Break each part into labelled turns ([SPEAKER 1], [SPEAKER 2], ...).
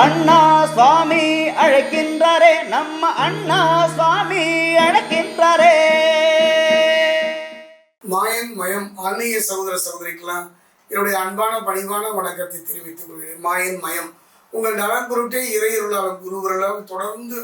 [SPEAKER 1] அண்ணா சுவாமி அழைக்கின்றாரே நம்ம அண்ணா சுவாமி அழைக்கின்றாரே.
[SPEAKER 2] மாயன் மயம் ஆன்மீக சகோதர சகோதரிக்கெல்லாம் என்னுடைய அன்பான பணிவான வணக்கத்தை தெரிவித்துக் கொள்கிறேன். மாயன் மயம். உங்கள் நலன் பொருட்டே இறையருளாளர் குருவர்களால் தொடர்ந்து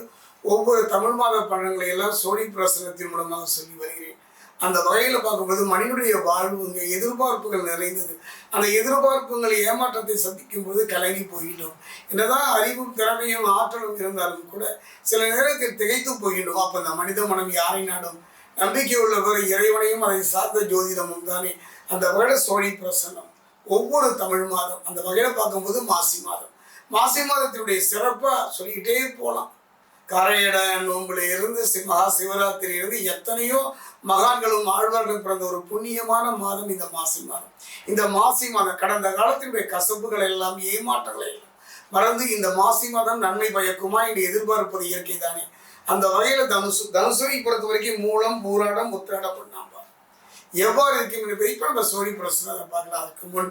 [SPEAKER 2] ஒவ்வொரு தமிழ் மாத பழங்களை எல்லாம் சோனி பிரசனத்தின் மூலமாக சொல்லி வருகிறேன். அந்த வகையில் பார்க்கும்போது மனிதனுடைய வாழ்வுங்க எதிர்பார்ப்புகள் நிறைந்தது. அந்த எதிர்பார்ப்புகள் ஏமாற்றத்தை சந்திக்கும் போது கலங்கி போயிட்டோம் என்னதான் அறிவும் திறமையும் ஆற்றலும் இருந்தாலும் கூட சில நேரத்தில் திகைத்து போகின்றோம். அப்போ அந்த மனித மனம் யாரை நாடும்? நம்பிக்கை உள்ளவர் இறைவனையும் அதை சார்ந்த ஜோதிடமும் தானே. அந்த வகையில் சோழி பிரசன்னம். ஒவ்வொரு தமிழ் மாதம் அந்த வகையில் பார்க்கும்போது மாசி மாதம். மாசி மாதத்தினுடைய சிறப்பாக சொல்லிக்கிட்டே போகலாம் கரையட நோம்புல இருந்து மகா சிவராத்திரி இருந்து எத்தனையோ மகான்களும் ஆழ்வார்களும் பிறந்த ஒரு புண்ணியமான மாதம் இந்த மாசி மாதம். இந்த மாசி மாதம் கடந்த காலத்தினுடைய கசப்புகள் எல்லாம் ஏமாற்றங்களை எல்லாம் மறந்து இந்த மாசி மாதம் நன்மை பயக்குமா என்று எதிர்பார்ப்பது இயற்கை தானே. அந்த வகையில் தனுசு தனுசுரை பொறுத்த வரைக்கும் மூலம் பூராடம் உத்திராடம் பண்ணாம்பா எவ்வாறு இருக்கும் என்பதை இப்போ நம்ம சோழி பிரச்சனை பார்க்கலாம். அதுக்கு முன்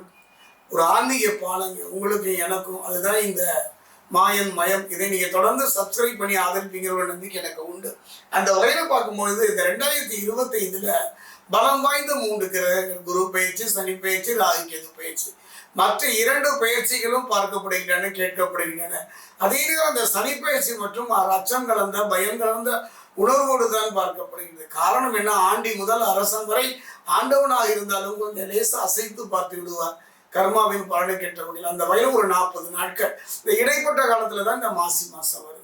[SPEAKER 2] ஒரு ஆன்மீக பாலங்க உங்களுக்கு எனக்கும் அதுதான் இந்த மாயன் மயம் இதை நீங்கள் தொடர்ந்து சப்ஸ்கிரைப் பண்ணி ஆதரிப்பீங்கிற ஒரு நம்பிக்கை எனக்கு உண்டு. அந்த வகையில் பார்க்கும்பொழுது இந்த ரெண்டாயிரத்தி இருபத்தைந்தில் பலம் வாய்ந்த மூன்று கிரகங்கள் குரு பயிற்சி சனி பயிற்சி ராகு கேது பயிற்சி. மற்ற இரண்டு பயிற்சிகளும் பார்க்கப்படுகின்றன கேட்கப்படுகின்றன. அதே நேரம் அந்த சனி பயிற்சி மற்றும் அச்சம் கலந்த பயம் கலந்த உணர்வோடு தான் பார்க்கப்படுகிறது காரணம் என்ன? ஆண்டி முதல் அரசன் வரை ஆண்டவனாக இருந்தாலும் கொஞ்சம் லேசா அசைத்து பார்த்து விடுவார். கர்மாவின் பலனை கேட்டக்கூடிய அந்த வகையில் ஒரு நாற்பது நாட்கள். இந்த இடைப்பட்ட காலத்துல தான் இந்த மாசி மாசம் வருது.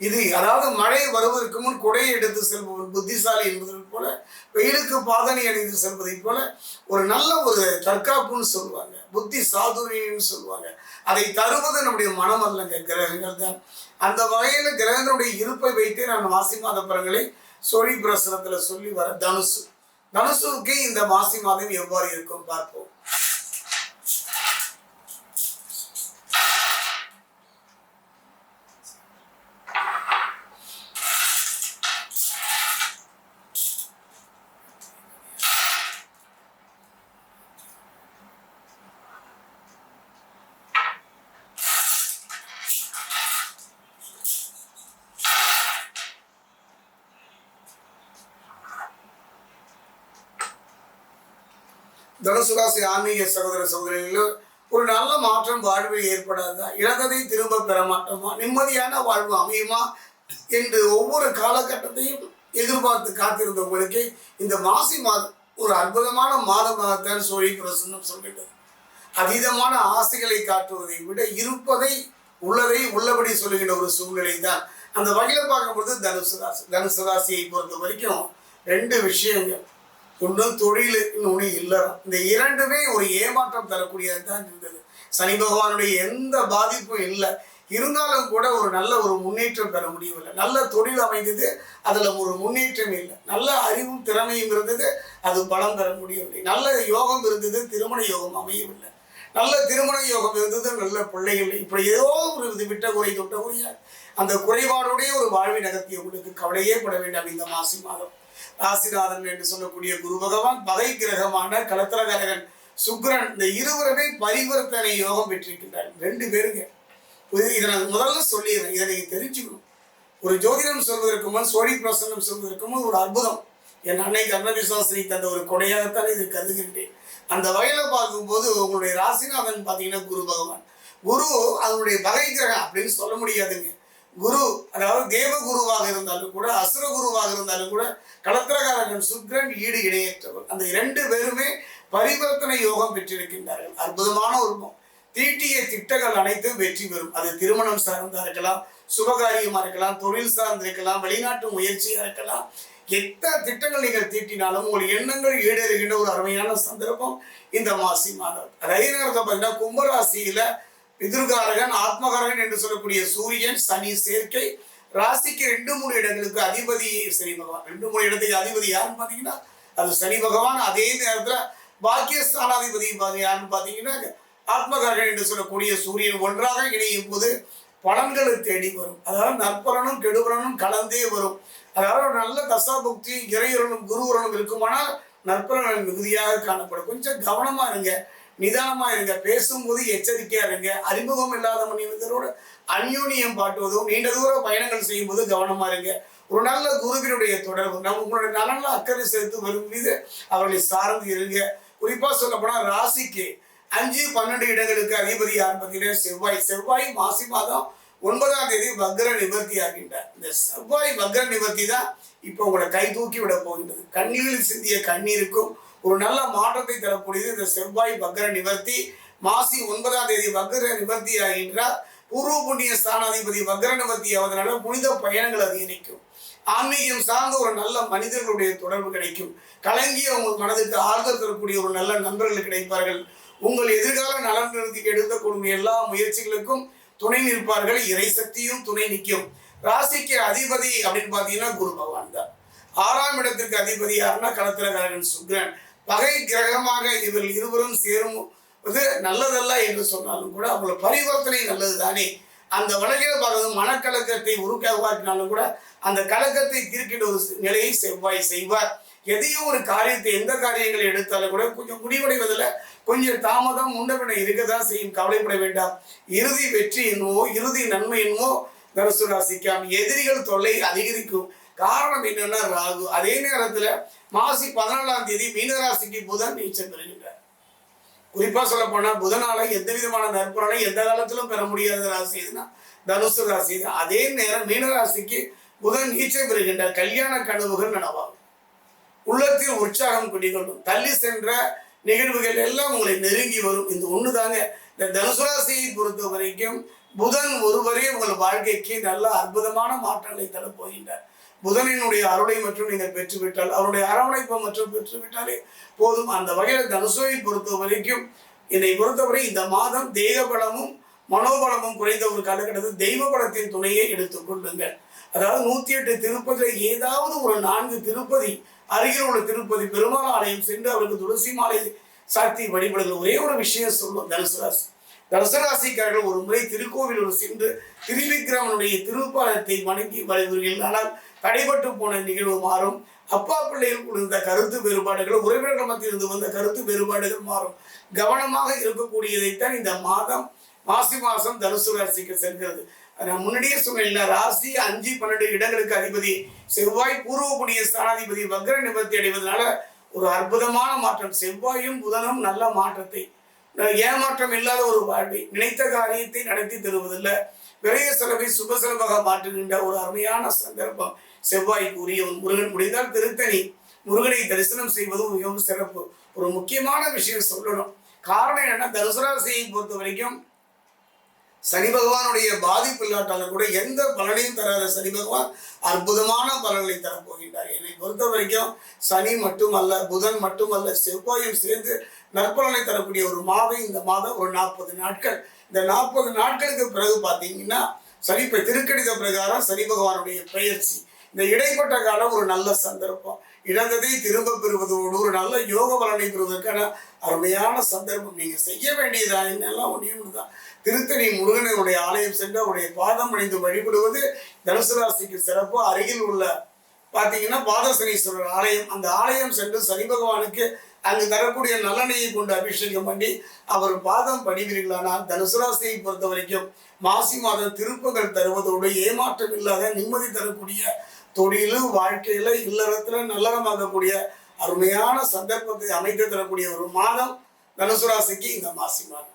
[SPEAKER 2] இது அதாவது மழை வருவதற்கு முன் குடையை எடுத்து செல்பவன் புத்திசாலி என்பதை போல வெயிலுக்கு பாதனை அணிந்து செல்வதைப் போல ஒரு நல்ல ஒரு தற்காப்புன்னு சொல்லுவாங்க. புத்தி சாதுரியம்னு சொல்லுவாங்க. அதை தருவது நம்முடைய மனம் அல்லங்க கிரகங்கள் தான். அந்த வகையில் கிரகங்களுடைய இருப்பை வைத்து நான் மாசி மாத பலன்களை சொழி பிரசனத்தில் சொல்லி வர தனுசு. தனுசுக்கு இந்த மாசி மாதம் எவ்வாறு இருக்கும் பார்ப்போம். தனுசு ராசி ஆன்மீக சகோதர சகோதரிகளில் ஒரு நல்ல மாற்றம் வாழ்வில் ஏற்படாதா இழந்ததை திரும்ப பெற மாட்டோமா? நிம்மதியான வாழ்வு அமையுமா? என்று ஒவ்வொரு காலகட்டத்தையும் எதிர்பார்த்து காத்திருந்தவங்களுக்கு இந்த மாசி மாதம் ஒரு அற்புதமான மாதமாகத்தான் சோழி பிரசன்னம் சொல்கின்றது. அதீதமான ஆசைகளை காட்டுவதை விட இருப்பதை உள்ளதை உள்ளபடி சொல்லுகின்ற ஒரு சூழ்நிலை தான் அந்த வகையில் பார்க்கும்பொழுது தனுசு ராசி தனுசு ராசியை பொறுத்த வரைக்கும் ரெண்டு விஷயங்கள். ஒன்று தொழில் இன்னொன்று இல்லறம் இந்த இரண்டுமே ஒரு ஏமாற்றம் தரக்கூடியது தான் இருந்தது. சனி பகவானுடைய எந்த பாதிப்பும் இல்லை. இருந்தாலும் கூட ஒரு நல்ல ஒரு முன்னேற்றம் பெற முடியவில்லை. நல்ல தொழில் அமைந்தது அதில் ஒரு முன்னேற்றம் இல்லை. நல்ல அறிவும் திறமையும் இருந்தது அது பலம் பெற முடியவில்லை. நல்ல யோகம் இருந்தது திருமண யோகம் அமையவில்லை. நல்ல திருமண யோகம் இருந்தது நல்ல பிள்ளைகள். இப்படி ஏதோ ஒரு இது விட்ட குறை தொட்ட குறையா? அந்த குறைபாடுடைய ஒரு வாழ்வை நகர்த்திய உங்களுக்கு கவலையே பட வேண்டாம் இந்த மாசி மாதம். ராசிநாதன் என்று சொல்லக்கூடிய குரு பகவான் பகை கிரகமான கலத்திரகரகன் சுக்கிரன் இந்த இருவருமே பரிவர்த்தனை யோகம் பெற்றிருக்கின்றார். ரெண்டு பேருங்க. இதை நான் முதல்ல சொல்லிடுறேன். இதை நீங்கள் தெரிஞ்சுக்கணும். ஒரு ஜோதிடம் சொல்வதற்கு முன் சோழி பிரசன்னம் சொல்வதற்கு முன் ஒரு அற்புதம். என் அன்னை கர்ணவிசுவாசினி தந்த ஒரு கொடையாகத்தான் இதை கருதுகின்றேன். அந்த வகையில் பார்க்கும்போது உங்களுடைய ராசிநாதன் பார்த்தீங்கன்னா குரு பகவான். குரு அதனுடைய பகை கிரகம் அப்படின்னு சொல்ல முடியாதுங்க. குரு அதாவது தேவ குருவாக இருந்தாலும் கூட அசுர குருவாக இருந்தாலும் கூட களத்திரகாரகன் சுக்ரன் ஈடு இணையற்றவர். அந்த இரண்டு பேருமே பரிவர்த்தனை யோகம் பெற்றிருக்கின்றார்கள். அற்புதமான உருவம். தீட்டிய திட்டங்கள் அனைத்தும் வெற்றி பெறும். அது திருமணம் சார்ந்தா இருக்கலாம் சுபகாரியமா இருக்கலாம் தொழில் சார்ந்து இருக்கலாம் வெளிநாட்டு முயற்சியா இருக்கலாம். எத்தனை திட்டங்கள் நீங்கள் தீட்டினாலும் உங்கள் எண்ணங்கள் ஈடேறுகின்ற ஒரு அருமையான சந்தர்ப்பம் இந்த மாசி மாதம். அதே நேரத்தில் பார்த்தீங்கன்னா கும்பராசியில பிதுர்காரகன் ஆத்மகாரகன் என்று சொல்லக்கூடிய சூரியன் சனி சேர்க்கை ராசிக்கு ரெண்டு மூணு இடங்களுக்கு அதிபதி சனி பகவான். ரெண்டு மூணு இடத்துக்கு அதிபதி யாருன்னு பார்த்தீங்கன்னா அது சனி பகவான். அதே நேரத்தில் பாக்கியஸ்தானாதிபதி பாதி யாருன்னு பார்த்தீங்கன்னா ஆத்மகாரகன் என்று சொல்லக்கூடிய சூரியன் ஒன்றாக இணையும் போது பலன்களை தேடி வரும். அதாவது நற்பலனும் கெடுபலனும் கலந்தே வரும். அதாவது ஒரு நல்ல தசாபுக்தி இறையுறனும் குருவுறனும் இருக்குமானால் நற்பலன் மிகுதியாக காணப்படும். கொஞ்சம் கவனமாக இருங்க. நிதானமா இருங்க பேசும்போது எச்சரிக்கையா இருங்க அறிமுகம் இல்லாத மனிதரோட அந்யூனியம் பாட்டுவதும் நீண்ட தூர பயணங்கள் செய்யும்போது கவனமா இருங்க ஒரு நல்ல குருவினுடைய தொடர்பு நம்ம உங்களுடைய நலன்ல அக்கறை செலுத்து வரும் மீது அவர்களை சார்ந்து இருங்க. குறிப்பா சொல்ல போனா ராசிக்கு அஞ்சு பன்னெண்டு இடங்களுக்கு அதிபதி யார் பார்த்தீங்கன்னா செவ்வாய். செவ்வாய் மாசி மாதம் ஒன்பதாம் தேதி வக்ர நிவர்த்தி ஆகின்றார். இந்த செவ்வாய் வக்ர நிவர்த்தி தான் இப்போ உங்களை கை தூக்கி விட போகின்றது. கண்ணீரில் சிந்திய கண்ணீருக்கும் ஒரு நல்ல மாற்றத்தை தரக்கூடியது இந்த செவ்வாய் வக்ர நிவர்த்தி. மாசி ஒன்பதாம் தேதி வக்கர நிவர்த்தி ஆகின்றார் பூர்வ புண்ணிய ஸ்தானாதிபதி வக்கர நிவர்த்தி ஆவதனால புனித பயணங்கள் அதிகரிக்கும். ஆன்மீகம் சார்ந்த ஒரு நல்ல மனிதர்களுடைய தொடர்பு கிடைக்கும். கலங்கிய உங்கள் மனதுக்கு ஆறுதல் தரக்கூடிய ஒரு நல்ல நண்பர்கள் கிடைப்பார்கள். உங்கள் எதிர்கால நலன்களுக்கு எடுக்கக்கூடிய எல்லா முயற்சிகளுக்கும் துணை நிற்பார்கள். இறை சக்தியும் துணை நிற்கும். ராசிக்கு அதிபதி அப்படின்னு பார்த்தீங்கன்னா குரு பகவான் தான். ஆறாம் இடத்திற்கு அதிபதி யாருன்னா களத்திரகாரன் சுக்ரன். பகை கிரகமாக இவர்கள் இருவரும் சேரும் இது நல்லதல்ல என்று சொன்னாலும் கூட அவங்களோட பரிவர்த்தனை நல்லது தானே அந்த வடகிழ பாரதம் மனக்கலக்கத்தை உருவாக்கினாலும் கூட அந்த கலக்கத்தை தீர்க்கின்ற ஒரு நிலையை செவ்வாய் செய்வார். எதையும் ஒரு காரியத்தை எந்த காரியங்களை எடுத்தாலும் கூட கொஞ்சம் முடிவடைவதில் கொஞ்சம் தாமதம் முன்னபின்ன இருக்கதான் செய்யும். கவலைப்பட வேண்டாம். இறுதி வெற்றி என்னவோ இறுதி நன்மை என்னவோ தனுசு ராசிக்காம். எதிரிகள் தொல்லை அதிகரிக்கும். காரணம் என்னன்னா ராகு. அதே நேரத்துல மாசி பதினாலாம் தேதி மீனராசிக்கு புதன் நீச்சம் பெறுகின்றார். குறிப்பா சொல்ல போனா புதனால எந்த விதமான நற்பலனை எந்த காலத்திலும் பெற முடியாத ராசி எதுனா? தனுசு ராசி தான். அதே நேரம் மீனராசிக்கு புதன் நீச்சம் பெறுகின்றார். கல்யாண கனவுகள் நனவாகும். உள்ளத்தில் உற்சாகம் குடிகொள்ளும். தள்ளி சென்ற நிகழ்வுகள் எல்லாம் உங்களை நெருங்கி வரும். இந்த ஒன்று தாங்க இந்த தனுசு ராசியை பொறுத்த வரைக்கும் புதன் ஒருவரே உங்கள் வாழ்க்கைக்கு நல்ல அற்புதமான மாற்றங்களை தரப்போகின்றார். புதனினுடைய அருளை மற்றும் நீங்கள் பெற்றுவிட்டால் அவருடைய அரவணைப்பை மற்றும் பெற்றுவிட்டாலே போதும். அந்த வகையில் தனுசுவை பொறுத்த வரைக்கும் என்னை பொறுத்தவரை இந்த மாதம் தேக பலமும் மனோபலமும் குறைந்த ஒரு காலகட்டத்தில் தெய்வ பலத்தின் துணையை எடுத்துக்கொள்ளுங்கள் அதாவது நூத்தி எட்டு திருப்பதியில் ஏதாவது ஒரு நான்கு திருப்பதி அருகில் உள்ள திருப்பதி பெருமாள் ஆலயம் சென்று அவருக்கு துளசி மாலை சாத்தி வழிபடுகிற ஒரே ஒரு விஷயம் சொல்லும் தனுசு ராசி. தனுசராசிக்காரர்கள் ஒரு முறை திருக்கோவிலூர் சென்று திருவிக்கிரமனுடைய திருப்பாலத்தை வணங்கி வருவீர்கள் ஆனால் தடைபட்டு போன நிகழ்வு மாறும். அப்பா பிள்ளையில் இருந்த கருத்து வேறுபாடுகள் உறவினர்கள் மத்தியில் இருந்து வந்த கருத்து வேறுபாடுகள் மாறும். கவனமாக இருக்கக்கூடியதைத்தான் இந்த மாதம் மாசி மாசம் தனுசு ராசிக்கு செல்கிறது. நான் முன்னாடியே சொன்னேன் ராசி அஞ்சு பன்னெண்டு இடங்களுக்கு அதிபதி செவ்வாய் பூர்வ ஸ்தானாதிபதி வக்ர நிபத்தி அடைவதனால ஒரு அற்புதமான மாற்றம். செவ்வாயும் புதனும் நல்ல மாற்றத்தை ஏமாற்றம் இல்லாத ஒரு வாழ்வை நினைத்த காரியத்தை நடத்தி தருவதில்லை. விரைய செலவை சுப செலவாக மாற்றுகின்ற ஒரு அருமையான சந்தர்ப்பம் செவ்வாய்க்கு உரியவன் முருகன். முடிந்தால் திருத்தணி. முருகனை தரிசனம் செய்வதும் மிகவும் சிறப்பு. ஒரு முக்கியமான விஷயம் சொல்லணும். காரணம் என்னன்னா தனுசராசியை பொறுத்த வரைக்கும் சனி பகவானுடைய பாதிப்பு இல்லாட்டாலும் கூட எந்த பலனையும் தராத சனி பகவான் அற்புதமான பலன்களை தரப்போகின்றார். என்னை பொறுத்த வரைக்கும் சனி மட்டுமல்ல புதன் மட்டுமல்ல செவ்வாயும் சேர்ந்து நற்பலனை தரக்கூடிய ஒரு மாதம் இந்த மாதம் ஒரு நாற்பது நாட்கள். இந்த நாற்பது நாட்களுக்கு பிறகு பார்த்தீங்கன்னா சனி இப்போ திருக்கணித பிரகாரம் சனி பகவானுடைய பெயர்ச்சி. இந்த இடைப்பட்ட காலம் ஒரு நல்ல சந்தர்ப்பம். இழந்ததை திரும்ப பெறுவதோடு ஒரு நல்ல யோக பலனை பெறுவதற்கான அருமையான சந்தர்ப்பம். நீங்கள் செய்ய வேண்டியதா? என்னெல்லாம் ஒன்றே தான் திருத்தணி முருகனுடைய ஆலயம் சென்று அவருடைய பாதம் அணிந்து வழிபடுவது தனுசு ராசிக்கு சிறப்பு. அருகில் உள்ள பார்த்தீங்கன்னா பாதசனீஸ்வரர் ஆலயம். அந்த ஆலயம் சென்று சனி பகவானுக்கு அங்கு தரக்கூடிய நல்லெண்ணெயை கொண்டு அபிஷேகம் பண்ணி அவர் பாதம் பணிவீர்களானால் தனுசு ராசியை பொறுத்த வரைக்கும் மாசி மாதம் திருப்பங்கள் தருவதோடு ஏமாற்றம் இல்லாத நிம்மதி தரக்கூடிய தொழிலும் வாழ்க்கையில இல்லறத்துல நல்லறமாகக்கூடிய அருமையான சந்தர்ப்பத்தை அமைத்து தரக்கூடிய ஒரு மாதம் தனுசு ராசிக்கு இந்த மாசி மாதம்.